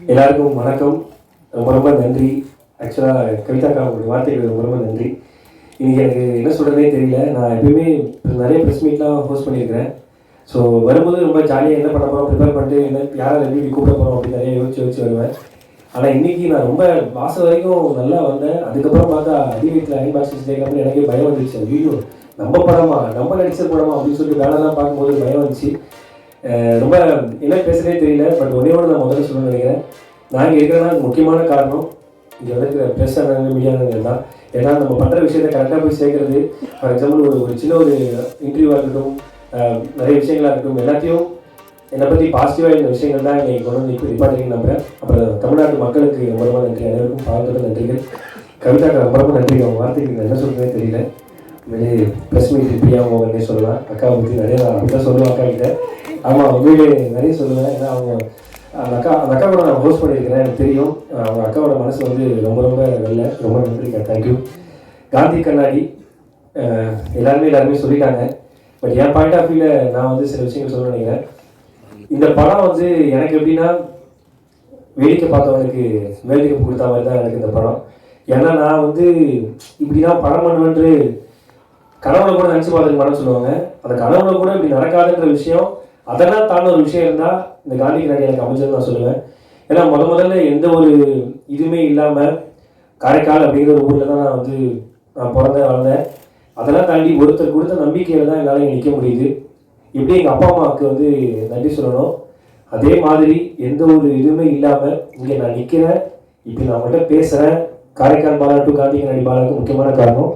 எல்லாருக்கும் வணக்கம். ரொம்ப ரொம்ப நன்றி. ஆக்சுவலாக கவிதாக்கா உங்களுடைய வார்த்தைகள் ரொம்ப ரொம்ப நன்றி. இன்னைக்கு எனக்கு என்ன சொல்கிறதே தெரியல. நான் எப்பயுமே நிறைய ப்ரெஸ் மீட்லாம் ஹோஸ்ட் பண்ணியிருக்கிறேன். ஸோ வரும்போது ரொம்ப ஜாலியாக என்ன பண்ண போகிறோம் ப்ரிப்பேர் பண்ணிட்டு என்ன யாரை எப்படி கூப்பிட போகிறோம் அப்படின்னு நிறைய யோசிச்சு யோசிச்சு வருவேன். ஆனால் இன்னைக்கு நான் ரொம்ப மாதம் வரைக்கும் நல்லா வந்தேன். அதுக்கப்புறம் பார்த்தா அடி வீட்டில் அயன் பாக்ஸ் சேர்க்காம எனக்கே பயம் வந்துச்சு ஐயோ நம்ம படமா? நம்ம நடிச்ச படமா? அப்படின்னு சொல்லிட்டு வேலைலாம் பார்க்கும்போது பயம் வந்துச்சு. ரொம்ப என்ன பேசுறதே தெரியல பட் ஒரே ஒன்று நான் முதல்ல சொல்லணும்னு நினைக்கிறேன். நான் இங்கே இருக்கிறேன்னா முக்கியமான காரணம். இங்கே இருக்கிற ப்ரெஸ் மீடியானங்கள் தான். ஏன்னா நம்ம பண்ணுற விஷயத்தை கரெக்டாக போய் சேர்க்கறது ஃபார் எக்ஸாம்பிள் ஒரு ஒரு சின்ன ஒரு இன்டர்வியூவாக இருக்கட்டும் நிறைய விஷயங்களாக இருக்கட்டும் எல்லாத்தையும் என்னை பற்றி பாசிட்டிவாக இருந்த விஷயங்கள் தான் இங்கே கொண்டு வந்து இப்போ நிப்பாட்டிங்க நம்புறேன். அப்புறம் தமிழ்நாட்டு மக்களுக்கு ரொம்ப ரொம்ப நன்றி. அனைவருக்கும் பார்த்துட்டு நன்றிகள். கவிதாக்கு ரொம்ப ரொம்ப நன்றி. அவங்க வார்த்தைக்கு என்ன சொல்கிறதே தெரியல. உண்மையிலே ப்ரெஸ் மீட் பிரியா அவங்க சொல்லலாம். அக்கா பற்றி நிறைய நான் அப்படி தான் சொல்லுவேன் அக்கா கிட்ட ஆமாம் உண்மையிலே நிறைய சொல்லுவேன் ஏன்னா அவங்க அந்த அக்கா அந்த அக்கா கூட நான் ஹோஸ்ட் பண்ணியிருக்கிறேன் எனக்கு தெரியும். அவங்க அக்காவோட மனசு வந்து ரொம்ப ரொம்ப நல்ல ரொம்ப நன்றிக்கா தேங்க்யூ காந்தி கண்ணாடி எல்லாருமே எல்லாருமே சொல்லிட்டாங்க. பட் என் பாயிண்ட் ஆஃப் வியூவில் நான் வந்து சில விஷயங்கள் சொல்ல நினைக்கிறேன். இந்த படம் வந்து எனக்கு எப்படின்னா வேடிக்கை பார்த்தவனுக்கு வேடிக்கை கொடுத்த மாதிரி தான் எனக்கு இந்த படம். ஏன்னா நான் வந்து இப்படி தான் படம் பண்ணுவேன்று கனவுல கூட நினச்சி பார்த்துக்க படம் சொல்லுவாங்க. அந்த கனவுல கூட இப்படி நடக்காதுன்ற விஷயம் அதெல்லாம் தாண்ட ஒரு விஷயம் இருந்தால் இந்த காந்தி கண்ணாடி எனக்கு அமைச்சது நான் சொல்லுவேன் ஏன்னா முத முதல்ல எந்த ஒரு இதுவுமே இல்லாமல் காரைக்கால் அப்படிங்கிற ஒரு ஊரில் தான் நான் வந்து நான் பிறந்தேன் வளர்ந்தேன். அதெல்லாம் தாண்டி ஒருத்தர் கொடுத்த நம்பிக்கையில் தான் என்னால் நிற்க முடியுது. எப்படி எங்கள் அப்பா அம்மாவுக்கு வந்து நன்றி சொல்லணும். அதே மாதிரி எந்த ஒரு இதுவுமே இல்லாமல் இங்கே நான் நிற்கிறேன் இப்போ நான் மட்டும் பேசுகிறேன் காரைக்கால் பாலா டு காந்தி கண்ணாடி பாலாவுக்கு முக்கியமான காரணம்.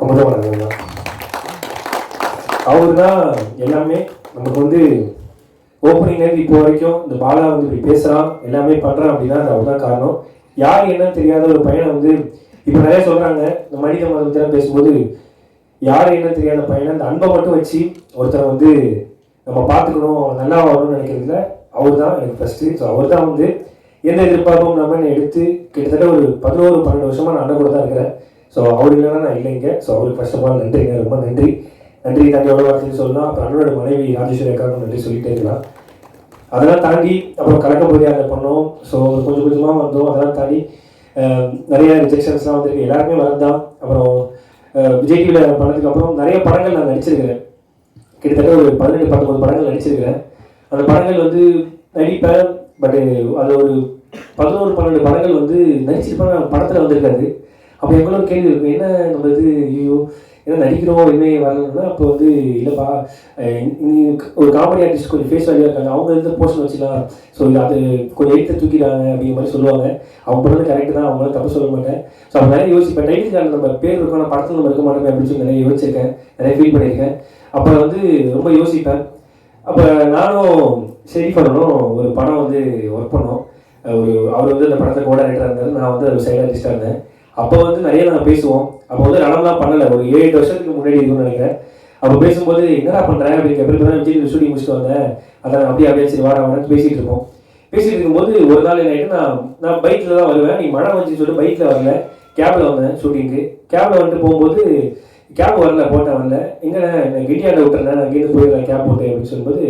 அமுத தான் அவர் தான் எல்லாமே நமக்கு வந்து ஓப்பனிங்லேருந்து இப்போ வரைக்கும் இந்த பாலா வந்து இப்படி பேசுகிறான் எல்லாமே பண்ணுறான் அப்படின்னா அது அவர் தான் காரணம். யார் என்னன்னு தெரியாத ஒரு பையனை வந்து இப்போ நிறைய சொல்கிறாங்க இந்த மனித மதத்தில் பேசும்போது யார் என்ன தெரியாத பையனை அந்த அன்பை மட்டும் வச்சு ஒருத்தரை வந்து நம்ம பார்த்துக்கணும் அவன் நல்லா வரணும்னு நினைக்கிறதுல அவர் தான் எனக்கு ஃபஸ்ட்டு ஸோ அவர் தான் வந்து எந்த எதிர்பார்ப்பும் நம்ம என்னை எடுத்து கிட்டத்தட்ட ஒரு பதினோரு பன்னெண்டு வருஷமாக நான் அண்ணன் கூட தான் இருக்கிறேன். ஸோ அவர் இல்லைன்னா நான் இல்லைங்க. ஸோ அவருக்கு ஃபர்ஸ்ட் ஆஃப் ஆல் நன்றிங்க. ரொம்ப நன்றி. நன்றி தாண்டி எவ்வளோ வார்த்தைன்னு சொல்லலாம் அப்புறம் அண்ணனோட மனைவி ராஜேஸ்வரி அக்காவுக்கு நன்றி சொல்லிட்டே இருக்கலாம். அதெல்லாம் தாண்டி அப்புறம் கலக்க பொதியாக பண்ணோம். ஸோ கொஞ்சம் கொஞ்சமாக வந்தோம். அதெல்லாம் தாண்டி நிறைய ரிஜெக்ஷன்ஸ்லாம் வந்திருக்கு. எல்லாருமே வரதான் அப்புறம் விஜய் டிவியில் பண்ணதுக்கப்புறம் நிறைய படங்கள் நான் நடிச்சிருக்கிறேன். கிட்டத்தட்ட ஒரு பதினெட்டு பத்தொம்பது படங்கள் நடிச்சிருக்கிறேன். அந்த படங்கள் வந்து நடிப்பேன். பட்டு அது ஒரு பதினோரு பன்னெண்டு படங்கள் வந்து நடிச்சிருப்பேன். படத்தில் வந்திருக்காது. அப்போ எவ்வளோ கேள்வி இருக்கும் என்ன நம்ம இது ஐயோ ஏதோ நடிக்கிறோம் இனிமே வரலன்னா அப்போ வந்து இல்லைப்பா நீ ஒரு காமெடி ஆர்டிஸ்ட் கொஞ்சம் ஃபேஸ் வேலையாக இருக்காங்க. அவங்க இருந்து போர்ஷன் வச்சுக்கலாம். ஸோ இது அது கொஞ்சம் எடுத்து தூக்கிடாங்க அப்படிங்கிற மாதிரி சொல்லுவாங்க. அவங்க பண்ணது கரெக்ட் தான் அவங்களால தப்பு சொல்ல மாட்டேன். ஸோ அப்போ நிறைய யோசிப்பேன் டைட்டில் கார்டு நம்ம பேர் இருக்கோம் ஆனால் படத்தில் நம்ம இருக்க மாட்டோமே அப்படின்னு சொல்லி நிறைய யோசிச்சிருக்கேன். நிறைய ஃபீல் பண்ணியிருக்கேன் அப்போ வந்து ரொம்ப யோசிப்பேன். அப்போ நானும் சரி பண்ணணும். ஒரு படம் வந்து ஒர்க் பண்ணோம். ஒரு அவர் வந்து அந்த படத்தை கோட ரைட்டராக இருந்தார். நான் வந்து ஒரு சைட் ஆர்டிஸ்டாக இருந்தேன். அப்போ வந்து நிறைய நாங்கள் பேசுவோம். அப்போ வந்து நடனம்லாம் பண்ணலை. ஒரு ஏழு எட்டு வருஷத்துக்கு முன்னாடி இருக்கும்னு நினைக்கிறேன். அப்போ பேசும்போது என்னடா பண்ணுறேன் அப்படின்னு எப்படி தான் விஜய் ஷூட்டிங் முடிச்சுட்டு வந்தேன். அதான் அப்படியே அப்படியே சரி வாடா வாடன்னு பேசிகிட்டு இருப்போம் பேசிகிட்டு இருக்கும்போது ஒரு நாள் என்ன நான் நான் பைக்கில் தான் வருவேன். நீ மழை வந்துச்சு சொல்லிட்டு பைக்கில் வரல. கேபில் வந்தேன் ஷூட்டிங்க்கு கேபில் வந்துட்டு போகும்போது கேப் வரல போட்டேன் வரல. எங்கே நான் கிட்டியாண்ட விட்டுறேன் நான் இங்கேருந்து போயிடுறேன் கேப் போட்டேன் அப்படின்னு சொல்லும்போது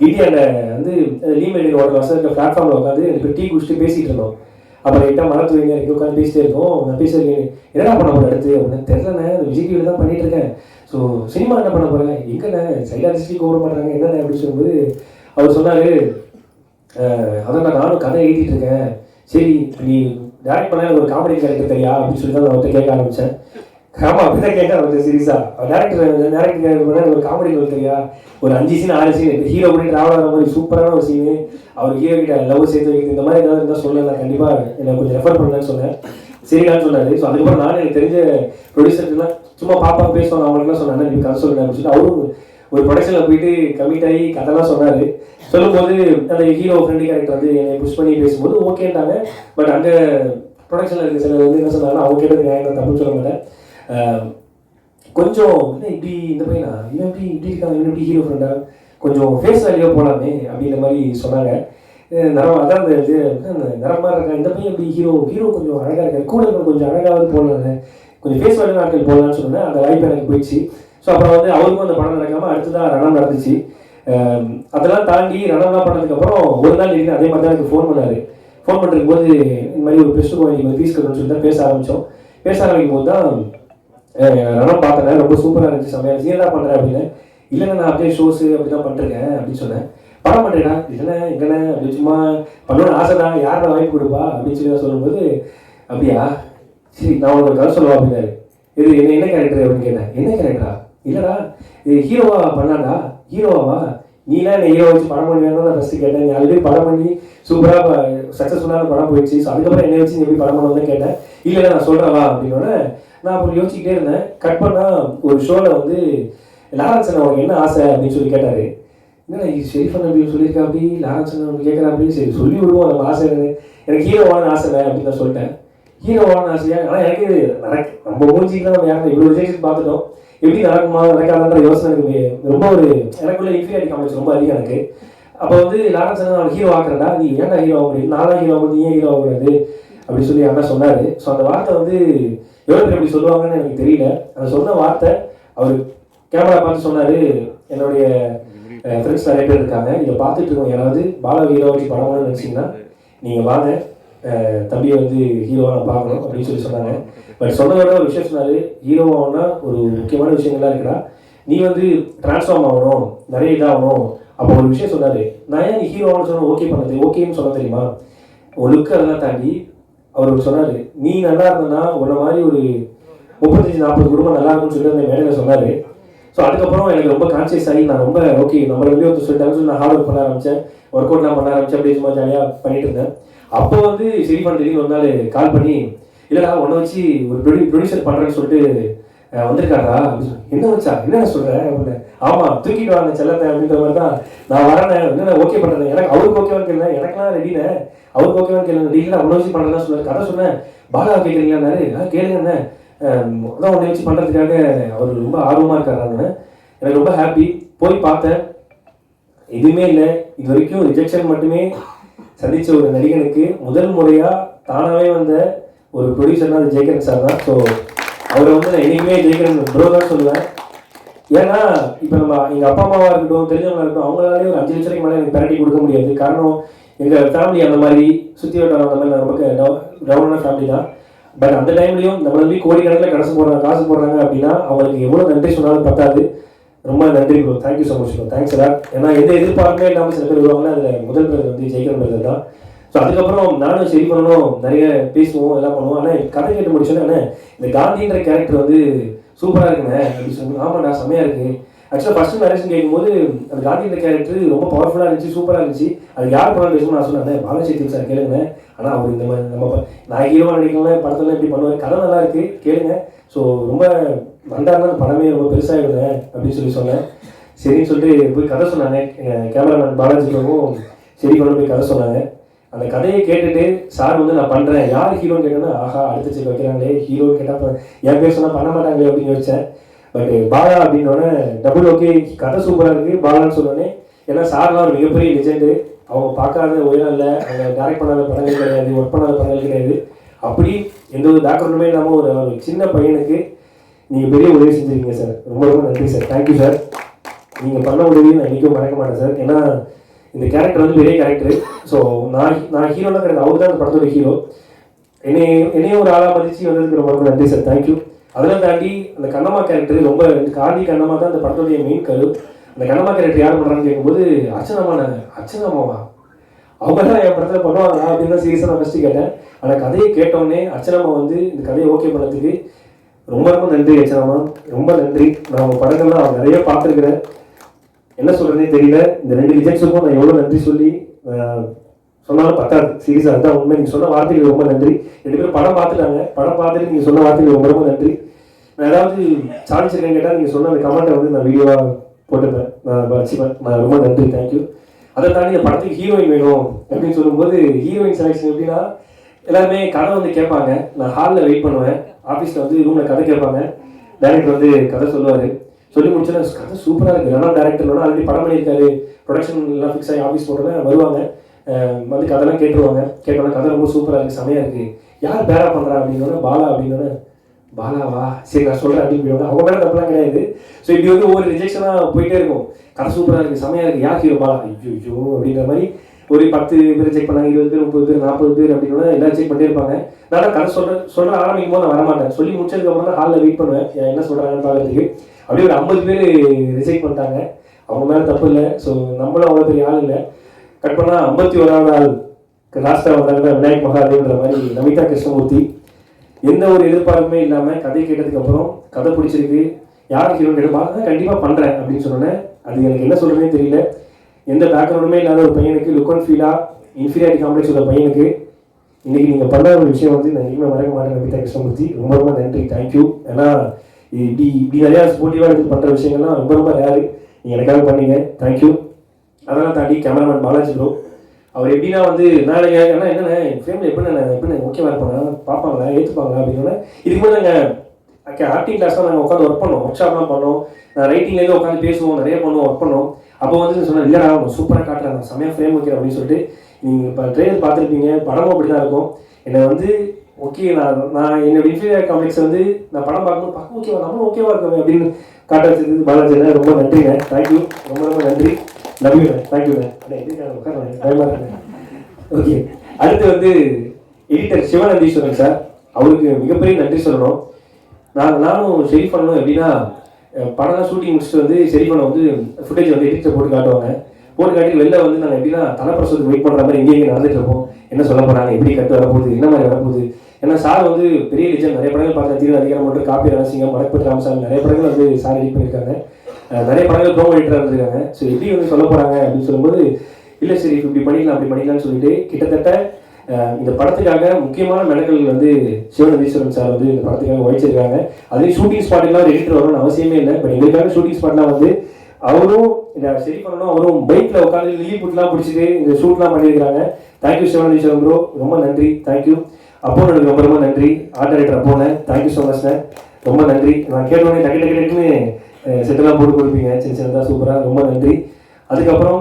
கிட்டியாண்ட வந்து லீமெடி ஓட வசதி பிளாட்ஃபார்மில் உட்காந்து எனக்கு டீ குடிச்சிட்டு பேசிகிட்டு இருந்தோம். அப்புறம் எட்டா மரத்து வைங்க இங்கே உட்காந்து பேசிட்டே இருக்கோம். நான் பேசுறேன் என்னடா பண்ண போற அடுத்து? அப்படின்னு தெரிலண்ணே விஜய் டிவியில் தான் பண்ணிட்டு இருக்கேன். ஸோ சினிமா என்ன பண்ண போகிறேன் எங்கண்ணே? சைட் ஆர்டிஸ்ட்க்கு ஓட மாட்டாங்க என்னண்ணே அப்படின்னு சொல்லும்போது அவர் சொன்னார் அதான் நான் நானும் கதை எழுதிட்டு இருக்கேன். சரி நீ டேரக்ட் பண்ண எனக்கு ஒரு காமெடி கேரக்டர் தெரியா? அப்படின்னு சொல்லி தான் நான் அவர்கிட்ட கேட்க ஆரம்பித்தேன் ஆமாம் அப்படிதான் கேட்டால் கொஞ்சம் சீரியஸா டேரக்டர் டேரக்டர் பண்ண ஒரு காமெடி தெரியா ஒரு அஞ்சு சீன் ஆறு சீன் ஹீரோ கூட ட்ராவல் ஆகிற மாதிரி சூப்பரான ஒரு சீனு அவர் ஹீரோ கிட்ட லவ் சேர்த்து வைக்கிறது. இந்த மாதிரி ஏதாவது இருந்தால் சொல்ல நான் கண்டிப்பாக என்னை கொஞ்சம் ரெஃபர் பண்ணலன்னு சொன்னேன். சரிடான்னு சொன்னாரு. ஸோ அதுக்கப்புறம் நானும் எனக்கு தெரிஞ்ச ப்ரொடியூசர்லாம் சும்மா பாப்பா பேசுவாங்க அவங்களுக்குலாம் சொன்னாங்க நீ கதை சொல்லுங்க அப்படின்னு சொல்லிட்டு அவரும் ஒரு ப்ரொடக்ஷனில் போயிட்டு கமிட் ஆகி கதைலாம் சொன்னார். சொல்லும்போது அந்த ஹீரோ ஃப்ரெண்டு கேரக்டர் வந்து என்னை புஷ் பண்ணி பேசும்போது ஓகேன்ட்டாங்க பட் அங்கே ப்ரொடக்ஷனில் இருக்க சிலர் வந்து என்ன சொன்னாங்கன்னா அவங்க கேட்டது நியாயம் தப்புன்னு சொல்ல மாட்டேன். கொஞ்சம் என்ன இப்படி இந்த பையனா? இவன் எப்படி இப்படி இருக்காங்க இவன் எப்படி ஹீரோ ஃப்ரெண்டா கொஞ்சம் ஃபேஸ் வேல்யூவாக போகலாமே அப்படின்ற மாதிரி சொன்னாங்க. அஹ் நிறம் அதான் அந்த இது அந்த நரமாக இருக்கா இந்த பையன் எப்படி ஹீரோ ஹீரோ கொஞ்சம் அழகாக இருக்காரு. கூட கொஞ்சம் அழகாவது போடலாம் கொஞ்சம் ஃபேஸ் வேல்யூ நாட்கள் போடலாம்னு சொன்னேன். அந்த வாய்ப்பு எனக்கு போயிடுச்சு. ஸோ அப்புறம் வந்து அவருக்கும் அந்த படம் நடக்காமல் அடுத்ததான் ரணம் நடந்துச்சு. அதெல்லாம் தாண்டி ரணம்லாம் பண்ணதுக்கப்புறம் ஒரு நாள் இருந்து அதே மாதிரி தான் எனக்கு ஃபோன் பண்ணார். ஃபோன் பண்ணுறதுக்கு போது இந்த மாதிரி ஒரு பெஸ்ட் கோயில் குழந்தைக்கு ஃபீஸ் கட்டணும்னு சொல்லி தான் பேச ஆரம்பித்தோம் பேச ஆரம்பிக்கும் போது தான் ரணம் பார்த்தேன். ரொம்ப சூப்பராக இருந்துச்சு. செம்மையா இருந்துச்சு. என்ன பண்ணுறேன் அப்படின்னு? இல்லைண்ணா நான் அப்படியே ஷோஸு அப்படி தான் பண்ணிருக்கேன் அப்படின்னு சொன்னேன். படம் பண்ணுறேடா இல்லைண்ணே எங்கண்ணே அப்படி சும்மா பண்ணணும்னு ஆசை தான் யாரை வாங்கி கொடுப்பா? அப்படின்னு சொல்லி சொல்லும்போது அப்படியா? சரி நான் உங்களுக்கு ஒரு கதை சொல்லுவா? அப்படின்னாரு. இது என்ன என்ன கேரக்டர் அப்படின்னு கேட்டேன். என்ன கேரக்டரா இல்லைடா இது ஹீரோவா பண்ணாடா ஹீரோவாவா நீலாம் என்ன ஹீரோ வச்சு படம் பண்ணுவேன்னு நான் ஃபஸ்ட்டு கேட்டேன். நீ ஆல்ரெடி படம் பண்ணி சூப்பராக சக்ஸஸ்ஃபுல்லான படம் போயிடுச்சு. ஸோ அதுக்கப்புறம் என்ன வச்சு நீ எப்படி படம் பண்ணுவேன்னு கேட்டேன். இல்லை நான் சொல்கிறவா அப்படின்னோடனே நான் அப்புறம் யோசிச்சுக்கிட்டே இருந்தேன். கட் பண்ணால் ஒரு ஷோவில் வந்து லாரன்சன் அவனுக்கு என்ன ஆசை அப்படின்னு சொல்லி கேட்டார். என்னடா இது ஷெரீஃபன் அப்படின்னு சொல்லியிருக்கா அப்படி? லாரன்ஸ் அவனுக்கு கேட்குறா அப்படின்னு சரி சொல்லி விடுவோம். நம்ம ஆசை எனக்கு எனக்கு ஹீரோவான ஆசை அப்படின்னு நான் சொல்லிட்டேன். ஹீரோவான ஆசையா? ஆனால் எனக்கு இது நடக்கு நம்ம மூஞ்சிக்கு நம்ம யாரும் இவ்வளோ ரிஜெக்ஷன் பார்த்துட்டோம். எப்படி நடக்குமா நடக்காதுன்ற யோசனை எனக்கு ரொம்ப ஒரு எனக்குள்ள இன்ஃபீரியாரிட்டி காமிச்சு ரொம்ப அதிகம் எனக்கு. அப்போ வந்து லாரன்ஸ் அவன் ஹீரோ ஆக்குறடா நீ ஏன்டா ஹீரோ ஆக முடியும் நானும் ஹீரோ ஆகும் நீ ஏன் ஹீரோ ஆகக்கூடாது அப்படின்னு சொல்லி அண்ணா சொன்னார். ஸோ அந்த வார்த்தை வந்து எவ்வளோ பேர் அப்படி சொல்லுவாங்கன்னு எனக்கு தெரியல. அந்த சொன்ன வார்த்தை அவர் கேமரா பார்த்து சொன்னார். என்னுடைய ஃப்ரெண்ட்ஸ் நிறைய பேர் இருக்காங்க. இதை பார்த்துட்டு இருக்கோம். யாராவது பாலா ஹீரோ படம்னு நினச்சிங்கன்னா நீங்கள் வாங்க. தம்பியை வந்து ஹீரோவாக நான் பார்க்கணும் அப்படின்னு சொல்லி சொன்னாங்க. பட் சொன்னதோட ஒரு விஷயம் சொன்னார். ஹீரோவாகனா ஒரு முக்கியமான விஷயங்கள்லாம் இருக்குடா. நீ வந்து ட்ரான்ஸ்ஃபார்ம் ஆகணும். நிறைய இதாகணும். அப்போ ஒரு விஷயம் சொன்னார். நான் ஏன் நீ ஹீரோவானு சொன்ன ஓகே பண்ணது ஓகேன்னு சொல்ல தெரியுமா? ஒழுக்க அதெல்லாம் தாண்டி அவர் சொன்னார் நீ நல்லா இருந்தனா உன்ன மாதிரி ஒரு முப்பத்தஞ்சு நாற்பது குடும்பம் நல்லா இருக்கும்னு சொல்லி அந்த மேடையில் சொன்னார். ஸோ அதுக்கப்புறம் எனக்கு ரொம்ப கான்சியஸ் ஆகி நான் ரொம்ப ஓகே நம்மளை வெளியே ஒருத்தர் சொல்லிட்டாங்க சொல்லி நான் ஹார்ட் ஒர்க் பண்ண ஆரம்பித்தேன் ஒர்க் அவுட் நான் பண்ண ஆரம்பித்தேன் அப்படியே சும்மா ஜாலியாக பண்ணிட்டு இருந்தேன். அப்போ வந்து சரி பண்ண ஒரு நாள் கால் பண்ணி இல்லைடா உன்னை வச்சு ஒரு ப்ரொடியூ ப்ரொடியூசர் பண்ணுறேன்னு சொல்லிட்டு வந்திருக்காரா என்ன வச்சா என்ன சொல்கிறேன் அப்படின்னு. ஆமாம் தூக்கிட்டு வாங்க செல்லத்தை அப்படின்ற மாதிரி தான் நான் வரேன். என்ன ஓகே பண்ணுறேன் எனக்கு அவருக்கு ஓகேவான்னு கேள்வி எனக்குலாம் ரெடினே அவருக்கு ஓகேவான்னு கேள்வி ரெடியில் அவ்வளோ வச்சு பண்ணலாம் சொல்லுவார் கதை சொன்னேன். பாலா கேட்குறீங்களாரு ஆ கேளுங்கண்ணே. அஹ், அதான் உன்னை வச்சு பண்ணுறதுக்காக அவர் ரொம்ப ஆர்வமாக இருக்காரு எனக்கு ரொம்ப ஹாப்பி போய் பார்த்தேன். எதுவுமே இல்லை. இது வரைக்கும் ரிஜெக்ஷன் மட்டுமே சந்தித்த ஒரு நடிகனுக்கு முதல் முறையாக தானாகவே வந்த ஒரு ப்ரொடியூசர்னா அது ஜெயகரன் சார் தான். ஸோ அவரை வந்து நான் என்னைக்குமே ஜெயகரன் ப்ரோ தான் சொல்லுவேன். ஏன்னா இப்போ நம்ம எங்கள் அப்பா அம்மாவாக இருக்கட்டும் தெரிஞ்சவங்களாக இருக்கட்டும் அவங்களாலே ஒரு அஞ்சு லட்சம் மேலே எனக்கு பெரட்டி கொடுக்க முடியாது. காரணம் எங்கள் ஃபேமிலி அந்த மாதிரி சுற்றி வட்டாரம் அந்த மாதிரி நமக்கு டவுனான ஃபேமிலி தான். பட் அந்த டைம்லையும் நம்ம நம்பி கோடிக்கணக்கில் காசு போடுறாங்க காசு போடுறாங்க அப்படின்னா அவங்களுக்கு எவ்வளோ நன்றி சொன்னாலும் பத்தாது. ரொம்ப நன்றி bro thank you so much bro thanks sir ஏன்னா எந்த எதிர்பார்ப்புமே இல்லாமல் சில பேர் வருவாங்கன்னா அதில் முதல் பேர் வந்து ஜெயிக்கிற பேர் தான் ஸோ அதுக்கப்புறம் நானும் சரி பண்ணணும். நிறைய பேசுவோம் எல்லாம் பண்ணுவோம். ஆனால் கதை கேட்டு முடிச்சோன்னே அண்ணே, இந்த காந்தின்ற கேரக்டர் வந்து சூப்பராக இருக்குங்க அப்படின்னு சொல்லி ஆமாண்டா செம்மையாக இருக்குது ஆக்சுவலாக ஃபர்ஸ்ட் மேரேஜ் கேட்கும்போது அந்த காந்தின்ற கேரக்டர் ரொம்ப பவர்ஃபுல்லாக இருந்துச்சு சூப்பராக இருந்துச்சு. அது யார் படம் பேசணும்னு நான் சொன்னேன் பாலசேத்தி சார் கேளுங்க ஆனால் அவர் இந்த மாதிரி நம்ம நான் ஹீரோவாக நடிக்கலாம் படத்தில் எப்படி பண்ணுவார். கதை நல்லா இருக்குது கேளுங்க. ஸோ ரொம்ப வந்தாருன்னா படமே ரொம்ப இருந்தேன் அப்படின்னு சொல்லி சொன்னேன். சரின்னு சொல்லிட்டு போய் கதை சொன்னாங்க கேமராமேன் பாலாஜிக்கும் சரி கொண்டு போய் கதை சொன்னாங்க. அந்த கதையை கேட்டுட்டு சார் வந்து நான் பண்ணுறேன் யார் ஹீரோன்னு கேட்டோன்னா ஆஹா அடுத்த செக் வைக்கிறாங்களே ஹீரோ கேட்டால் என் பேர் சொன்னால் பண்ண மாட்டாங்களே அப்படின்னு வச்சேன் பட் பாலா அப்படின்னோடனே டபுள் ஓகே கதை சூப்பராக இருக்குது பாலான்னு சொன்னோடனே ஏன்னா சார்லாம் ஒரு மிகப்பெரிய லிஜெண்டு அவங்க பார்க்காத உயரம் இல்லை அவங்க டேரக்ட் பண்ணாத படங்கள் கிடையாது ஒர்க் பண்ணாத படங்கள் கிடையாது. அப்படி எந்த ஒரு பேக்ரவுண்டுமே இல்லாமல் ஒரு ஒரு சின்ன பையனுக்கு நீங்கள் பெரிய உதவி செஞ்சுருக்கீங்க சார். ரொம்ப ரொம்ப நன்றி சார். தேங்க்யூ சார் நீங்கள் பண்ண உதவியை நான் என்றைக்கும் மறக்க மாட்டேன் சார். ஏன்னா இந்த கேரக்டர் வந்து பெரிய கேரக்டர் ஸோ நான் நான் ஹீரோலாம் கிடையாது அவர் தான் அந்த படத்தோட ஹீரோ என்னை என்னையும் ஒரு ஆளாக மதிச்சு வந்ததுக்கு ரொம்ப நன்றி சார் தேங்க்யூ அதெல்லாம் தாண்டி அந்த கண்ணம்மா கேரக்டர் ரொம்ப காந்தி கண்ணம்மா தான் அந்த படத்துடைய மெயின் கரு. அந்த கண்ணம்மா கேரக்டர் யார் பண்ணுறான்னு கேட்கும்போது அர்ச்சனம்மா நான் அர்ச்சனாமாவா அவங்க தான் என் படத்தில் பண்ணுவாங்களா அப்படின்னு தான் சீரியஸாக நான் ஃபஸ்ட்டு கேட்டேன். ஆனால் கதையை கேட்டோடனே அர்ச்சனம்மா வந்து இந்த கதையை ஓகே பண்ணதுக்கு ரொம்ப ரொம்ப நன்றி அர்ச்சனம்மா. ரொம்ப நன்றி. நான் உங்கள் படங்கள்லாம் நிறைய பார்த்துருக்குறேன். என்ன சொல்கிறதே தெரியல. இந்த ரெண்டு ரிஜெக்ஷனுக்கும் நான் எவ்வளோ நன்றி சொல்லி சொன்னாலும் பத்தாது. சீரியஸாக தான் உண்மை. நீங்கள் சொன்ன வார்த்தைகள் ரொம்ப நன்றி. ரெண்டு பேரும் படம் பார்த்துட்டாங்க. படம் பார்த்துட்டு நீங்கள் சொன்ன வார்த்தைகள் ரொம்ப ரொம்ப நன்றி. நான் ஏதாவது சாதிச்சிருக்கேன் கேட்டால் நீங்கள் சொன்ன அந்த கமெண்ட்டை வந்து நான் வீடியோவாக போட்டுப்பேன். நான் வச்சுப்பேன் நான் ரொம்ப நன்றி. தேங்க்யூ அதை தாண்டி இந்த படத்துக்கு ஹீரோயின் வேணும் அப்படின்னு சொல்லும்போது ஹீரோயின் செலெக்ஷன் எப்படின்னா எல்லாருமே கதை வந்து கேட்பாங்க. நான் ஹாலில் வெயிட் பண்ணுவேன். ஆஃபீஸில் வந்து ரூமில் கதை கேட்பாங்க. டேரக்டர் வந்து கதை சொல்லுவார். சொல்லி முடிச்சாலும் கதை சூப்பராக இருக்குது ஆனால் டேரக்டர்னோட ஆல்ரெடி படம் பண்ணியிருக்காரு. ப்ரொடக்ஷன் எல்லாம் ஃபிக்ஸ் ஆகி ஆஃபீஸ் போட்டோன்னே வருவாங்க. வந்து கதைலாம் கேட்டுருவாங்க. கேட்டோன்னே கதை ரொம்ப சூப்பராக இருக்குது செமையாக இருக்குது யார் பேரா பண்ணுறா அப்படின்னா பாலா அப்படின்னோடனே பாலாவா? சரி நான் சொல்கிறேன் அப்படின்னு அவங்க மேலே தப்புலாம் கிடையாது. ஸோ இப்படி வந்து ஒவ்வொரு ரிஜெக்ஷனாக போயிட்டே இருக்கும். கதை சூப்பராக இருக்குது செமையாக இருக்குது யார் ஹீரோ பாலா. ஐயோ ஐயோ அப்படின்ற மாதிரி ஒரு பத்து பேர் செக் பண்ணாங்க இருபது பேர் முப்பது பேர் நாற்பது பேர் அப்படின்னா எல்லாம் செக் பண்ணிட்டே இருப்பாங்க. நான் கதை சொல்ற சொல்கிற ஆரம்பிக்கும் போது நான் வரமாட்டேன். சொல்லி முடிச்சதுக்கு அப்புறம் தான் ஹாலில் வெயிட் பண்ணுவேன். என்ன சொல்கிறாங்கன்னு பார்க்குறதுக்கு அப்படியே ஒரு ஐம்பது பேர் ரிசைன் பண்ணிட்டாங்க. அவங்க மேலே தப்பு இல்லை. ஸோ நம்மளும் அவ்வளோ பெரிய ஆள் இல்லை. கட் பண்ணால் ஐம்பத்தி ஓராவது ஆள் லாஸ்ட்டாக வந்தாங்க விநாயக் மகாதேவ்ன்ற மாதிரி நமிதா கிருஷ்ணமூர்த்தி. எந்த ஒரு எதிர்பார்ப்புமே இல்லாமல் கதை கேட்டதுக்கப்புறம் கதை பிடிச்சிருக்கு. யார் ஹீரோ கேட்டு கண்டிப்பாக பண்ணுறேன் அப்படின்னு சொன்னோன்னே அது எனக்கு என்ன சொல்கிறதுனே தெரியல. எந்த பேக்ரவுண்டுமே இல்லாத ஒரு பையனுக்கு லுக் அண்ட் ஃபீலாக இன்ஃபீரியாரிட்டி காம்ப்ளெக்ஸ் உள்ள பையனுக்கு இன்றைக்கி நீங்கள் பண்ண ஒரு விஷயம் வந்து நான் இனிமேல் மறக்க மாட்டேன் நமிதா கிருஷ்ணமூர்த்தி. ரொம்ப ரொம்ப நன்றி. தேங்க்யூ ஏன்னா இப்படி இப்படி நிறையா ஸ்போர்ட்டிவாக எடுத்து பண்ணுற விஷயங்கள்லாம் ரொம்ப ரொம்ப ரேரு நீங்கள் எனக்காக பண்ணீங்க. தேங்க்யூ அதெல்லாம் தாண்டி கேமராமேன் பாலாஜி ப்ரோ அவர் எப்படின்னா வந்து நான் ஏன்னா என் ஃப்ரேமில் எப்படி எப்படி ஓகேவா இருப்பாங்க. பார்ப்பாங்களா ஏற்றுப்பாங்க அப்படின்னா இதுக்கு மேலே நாங்கள் ஆர்டிங் கிளாஸ் தான் நாங்கள் உட்காந்து ஒர்க் பண்ணோம். ஒர்க் ஷாப்லாம் பண்ணோம். நான் ரைட்டிங்லேருந்து உட்காந்து பேசுவோம் நிறைய பண்ணுவோம் ஒர்க் பண்ணோம். அப்போ வந்து சொன்னேன் இல்லைடா அவங்க சூப்பராக காட்டுறாங்க செம்மையாக ஃப்ரேம் வைக்கிறேன் அப்படின்னு சொல்லிட்டு நீங்கள் இப்போ ட்ரெயிலர் பார்த்துருப்பீங்க. படமும் அப்படி தான் இருக்கும். என்னை வந்து ஓகே நான் நான் என்னோட இன்ஃபீரியர் காம்ப்ளெக்ஸ் வந்து நான் படம் பார்க்கும்போது பார்க்க ஓகேவா நம்மளும் ஓகேவா இருக்கோம் அப்படின்னு காட்ட வச்சதுக்கு பாலாஜி ரொம்ப நன்றிங்க. தேங்க்யூ ரொம்ப ரொம்ப நன்றி. நம்பி தேங்க்யூ அண்ணா ஓகே அடுத்து வந்து எடிட்டர் சிவநந்தீஸ்வரன் சார். அவருக்கு மிகப்பெரிய நன்றி சொல்லணும். நான் நானும் சரி பண்ணணும் எப்படின்னா படம்லாம் ஷூட்டிங் முடிச்சுட்டு வந்து சரி பண்ண வந்து ஃபுட்டேஜ் வந்து எடிட்டர் போட்டு காட்டுவாங்க. போட்டு காட்டி வெளில வந்து நாங்கள் எப்படின்னா தலைப்பிரசத்துக்கு வெயிட் பண்ணுற மாதிரி எங்கேயும் நடந்துட்டு இருப்போம். என்ன சொல்ல போகிறாங்க எப்படி கட்டு வரப்போகுது? என்ன மாதிரி வரப்போகுது? ஏன்னா சார் வந்து பெரிய லிஜன் நிறைய படங்கள் பார்த்தா தீவிர அதிகாரம் மட்டும் காப்பி ரகசியம் மடப்பட்டு ராமசாமி நிறைய படங்கள் வந்து சார் எடிட் பண்ணியிருக்காங்க நிறைய படங்கள் ப்ரோமோ எடிட்டராக இருந்திருக்காங்க. ஸோ எப்படி வந்து சொல்ல போகிறாங்க அப்படின்னு சொல்லும்போது இல்லை சரி இப்படி பண்ணிக்கலாம் அப்படி பண்ணிக்கலாம்னு சொல்லிட்டு கிட்டத்தட்ட இந்த படத்துக்காக முக்கியமான மெனக்கள் வந்து சிவநந்தீஸ்வரன் சார் வந்து இந்த படத்துக்காக வகிச்சிருக்காங்க. அதுலேயும் ஷூட்டிங் ஸ்பாட்லாம் ஒரு எடிட்டர் வரணும்னு அவசியமே இல்லை. பட் எங்களுக்காக ஷூட்டிங் ஸ்பாட்லாம் வந்து அவரும் இதை சரி பண்ணணும். அவரும் பைக்கில் உட்காந்து லில்லி புட்லாம் பிடிச்சிட்டு இந்த ஷூட்லாம் பண்ணியிருக்காங்க தேங்க்யூ சிவநந்தீஸ்வரன் ப்ரோ ரொம்ப நன்றி. தேங்க்யூ அப்போ எனக்கு ரொம்ப ரொம்ப நன்றி. ஆர்ட் டைரக்டர் அப்போனே தேங்க்யூ ஸோ மச் ரொம்ப நன்றி. நான் கேட்டோடனே டக்கு டக்கு டக்குன்னு செட்டெல்லாம் போட்டு கொடுப்பீங்க. சின்ன சின்னதாக சூப்பராக ரொம்ப நன்றி. அதுக்கப்புறம்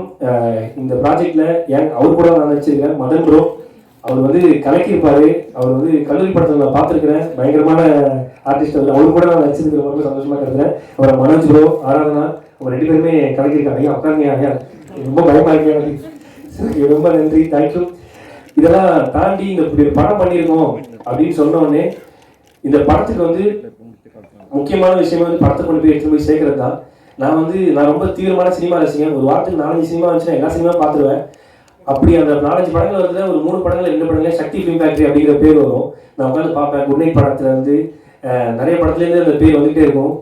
இந்த ப்ராஜெக்டில் ஏன் அவர் கூட நான் நடிச்சிருக்கேன் மதன் ப்ரோ அவர் வந்து கலக்கியிருப்பார். அவர் வந்து கல்லூரி படத்தில் நான் பார்த்துருக்கிறேன். பயங்கரமான ஆர்டிஸ்ட் அவர். அவர் கூட நான் நடிச்சிருக்கிற ரொம்ப சந்தோஷமாக இருக்கிறேன் அவரை மனோஜ் ப்ரோ ஆராதனா அவங்க ரெண்டு பேருமே கலக்கியிருக்காங்க. ஐயா உட்காந்து ஐயா. ரொம்ப பயமாக இருக்கேன் எனக்கு. ரொம்ப நன்றி. தேங்க்யூ இதெல்லாம் தாண்டி இந்த இப்படி ஒரு படம் பண்ணியிருக்கோம் அப்படின்னு சொன்ன உடனே இந்த படத்துக்கு வந்து முக்கியமான விஷயம் வந்து படத்தை கொண்டு போய் எடுத்து போய் சேர்க்கறது தான் நான் வந்து நான் ரொம்ப தீவிரமான சினிமா ரசிகன். ஒரு வாரத்துக்கு நாலஞ்சு சினிமா வந்துச்சுன்னா எல்லா சினிமா பார்த்துருவேன். அப்படி அந்த நாலஞ்சு படங்கள் வந்து ஒரு மூணு படங்கள் ரெண்டு படங்கள் சக்தி ஃபிலிம் ஃபேக்டரி அப்படிங்கிற பேர் வரும். நான் உட்காந்து பார்ப்பேன். குட் நைட் படத்துல இருந்து நிறைய படத்துலேருந்து அந்த பேர் வந்துகிட்டே இருக்கும்.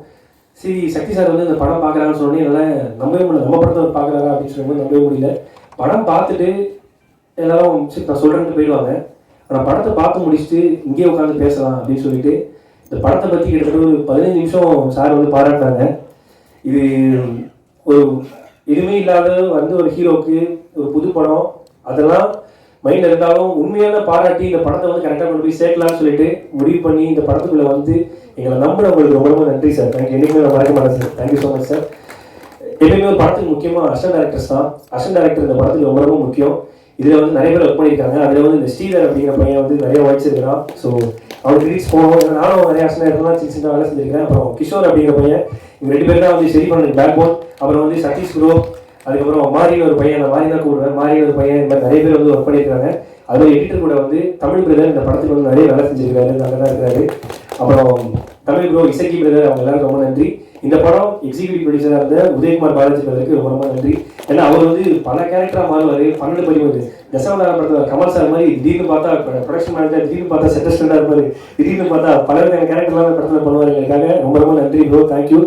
சரி சக்தி சார் வந்து இந்த படம் பார்க்குறாங்கன்னு சொன்னோடனே என்னால் நம்பவே முடியல. நம்ம படத்தை பார்க்குறாங்க அப்படின்னு சொல்லும்போது நம்பவே முடியல. படம் பார்த்துட்டு எல்லாரும் சரி நான் சொல்கிறேன்ட்டு போயிடுவாங்க. ஆனால் படத்தை பார்த்து முடிச்சுட்டு இங்கேயே உட்காந்து பேசலாம் அப்படின்னு சொல்லிட்டு இந்த படத்தை பற்றி கிட்டத்தட்ட ஒரு பதினஞ்சு நிமிஷம் சார் வந்து பாராட்டினாங்க. இது ஒரு எதுவுமே இல்லாத வந்து ஒரு ஹீரோக்கு ஒரு புது படம். அதெல்லாம் மைண்ட் இருந்தாலும் உண்மையான பாராட்டி இந்த படத்தை வந்து கரெக்டாக கொண்டு போய் சேர்க்கலாம்னு சொல்லிட்டு முடிவு பண்ணி இந்த படத்துக்குள்ளே வந்து எங்களை நம்புறவங்களுக்கு ரொம்ப ரொம்ப நன்றி சார். தேங்க்யூ என்னைக்குமே நான் மறக்க மாட்டேன் sir. Thank you so much sir. எப்பயுமே ஒரு படத்துக்கு முக்கியமாக அசிஸ்டன்ட் டேரக்டர்ஸ் தான். அசிஸ்டன்ட் டேரக்டர் இந்த படத்துக்கு ரொம்ப ரொம்ப முக்கியம். இதில் வந்து நிறைய பேர் ஒர்க் பண்ணியிருக்காங்க. அதில் வந்து இந்த ஸ்ரீதர் அப்படிங்கிற பையன் வந்து நிறைய வச்சிருக்கிறான் ஸோ அவருக்கு ரீச் போகணும். ஏன்னா நானும் நிறைய அசிஸ்டன்ட் இருந்தால் சின்ன சின்ன வேலை செஞ்சிருக்கேன். அப்புறம் கிஷோர் அப்படிங்கிற பையன் இவங்க ரெண்டு பேர் தான் வந்து சரி பண்ண பேக் போன் அப்புறம் வந்து சதீஷ் குரோ அதுக்கப்புறம் மாரின்னு ஒரு பையன் நான் மாரி தான் கூடுவேன் மாரின்னு ஒரு பையன் இந்த மாதிரி நிறைய பேர் வந்து ஒர்க் பண்ணியிருக்காங்க. அதுவும் எடிட்டர் கூட வந்து தமிழ் பிரதர் இந்த படத்துக்கு வந்து நிறைய வேலை செஞ்சிருக்காரு. நல்லா தான் இருக்காரு. அப்புறம் தமிழ் ப்ரோ இசக்கி பிரதர் அவங்க எல்லாரும் ரொம்ப நன்றி. இந்த படம் எக்ஸிக்யூட்டிவ் ப்ரொடியூசராக இருந்த உதயகுமார் பாலாஜி பிரதருக்கு ரொம்ப ரொம்ப நன்றி. ஏன்னா அவர் வந்து பல கேரக்டராக மாறுவார் பன்னெண்டு பதிமூணு தசவதார படத்தில் கமல் சார் மாதிரி திடீர்னு பார்த்தா ப்ரொடக்ஷன் மேனேஜர் திடீர்னு பார்த்தா செட்டஸ்டண்டாக இருப்பார். திடீர்னு பார்த்தா பல விதமான கேரக்டர்லாம் படத்தில் பண்ணுவார். எங்களுக்காக ரொம்ப ரொம்ப நன்றி ப்ரோ தேங்க்யூ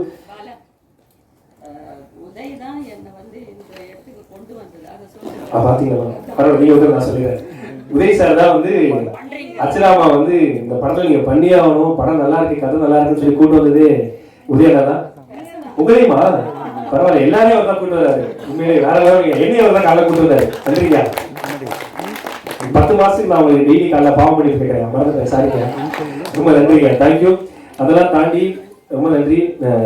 பார்த்தீங்களா பரவாயில்ல நீங்கள் வந்து நான் சொல்லிடுறேன். உதய் சார் தான் வந்து பண்றீங்க வந்து இந்த படத்தில் நீங்கள் பண்ணியே ஆகணும். படம் நல்லா இருக்கு கதை நல்லா இருக்குன்னு சொல்லி கூட்டு வந்தது உதயனா தான். உங்களையுமா? பரவாயில்ல எல்லாரையும் அவர் தான் கூட்டு வராரு உண்மையிலே வேற வேற என்னையும் அவர் தான் காலை கூட்டு வந்தாரு நன்றிங்க பத்து மாசத்துக்கு நான் உங்களுக்கு டெய்லி காலைல பாவம் பண்ணிட்டு இருக்கிறேன் மறந்துட்டேன் சாரிங்க ரொம்ப நன்றிங்க. தேங்க்யூ அதெல்லாம் தாண்டி ரொம்ப நன்றி.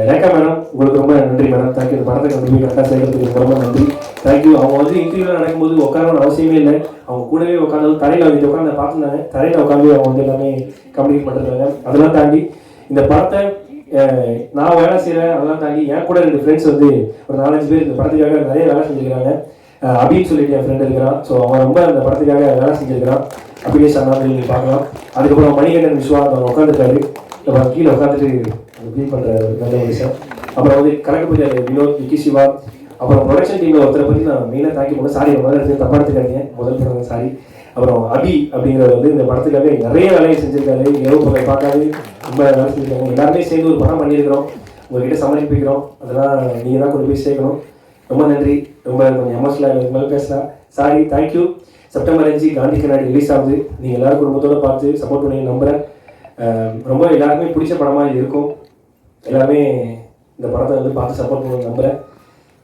ரேகா மேடம் உங்களுக்கு ரொம்ப நன்றி மேடம் தேங்க்யூ இந்த படத்தை கொண்டு போய் கரெக்டாக செய்யறதுக்கு ரொம்ப நன்றி. தேங்க்யூ அவங்க வந்து இன்டர்வியூவில் நடக்கும்போது உட்காரணும் அவசியமே இல்லை. அவங்க கூடவே உட்காந்து தரையில் வந்து உட்காந்து பார்த்துருந்தாங்க. தரையில் உட்காந்து அவங்க வந்து எல்லாமே கம்யூனிகேட் பண்ணுறாங்க அதெல்லாம் தாண்டி இந்த படத்தை நான் வேலை செய்கிறேன் அதெல்லாம் தாண்டி என் கூட ரெண்டு ஃப்ரெண்ட்ஸ் வந்து ஒரு நாலஞ்சு பேர் இந்த படத்துக்காக நிறைய வேலை செஞ்சுருக்காங்க அபின்னு சொல்லிட்டு என் ஃப்ரெண்ட் இருக்கிறான். ஸோ அவன் ரொம்ப அந்த படத்துக்காக வேலை செஞ்சுருக்கிறான். அபிலேஷ் அண்ணா நீங்கள் பார்க்கலாம். அதுக்கப்புறம் மணிகண்டன் விஸ்வா அவங்க உட்காந்துருக்காரு அப்புறம் கீழே உட்காந்துட்டு ஃபீல் பண்ணுற நல்ல விஷயம். அப்புறம் வந்து கணக்கு வினோத் விக்கி சிவா. அப்புறம் ப்ரொடக்ஷன் டீமில் ஒருத்தரை பற்றி நான் மெயினாக தாக்கி பண்ண சாரி முதல்ல எடுத்து தப்பா எடுத்துக்காதீங்க முதல் படம் சாரி அப்புறம் அபி அப்படிங்கிறத வந்து இந்த படத்துக்காக நிறைய வேலையை செஞ்சிருக்காரு. இரவு பகல் பார்க்காது. ரொம்ப வேலை செஞ்சிருக்காங்க. எல்லாருமே சேர்ந்து ஒரு படம் பண்ணியிருக்கிறோம். உங்ககிட்ட சமர்ப்பிக்கிறோம் அதெல்லாம் நீங்கள் தான் கொண்டு போய் சேர்க்கணும். ரொம்ப நன்றி. ரொம்ப கொஞ்சம் எமோஷனலாக இதுக்கு பேசலாம். சாரி தேங்க்யூ செப்டம்பர் அஞ்சு காந்தி கண்ணாடி ரிலீஸ் ஆகுது. நீங்கள் எல்லாரும் குடும்பத்தோட பார்த்து சப்போர்ட் பண்ணி நம்புகிறேன் ரொம்ப எல்லாருக்குமே பிடிச்ச படமாக இருக்கும். எல்லாமே இந்த படத்தை வந்து பார்த்து சப்போர்ட் பண்ண நம்புகிறேன்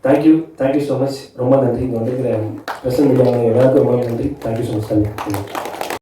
தேங்க்யூ தேங்க்யூ ஸோ மச் ரொம்ப நன்றி. இங்கே வந்துருக்கிற பிரசன்ட் எல்லாருக்கும் ரொம்ப நன்றி. Thank you so much thank you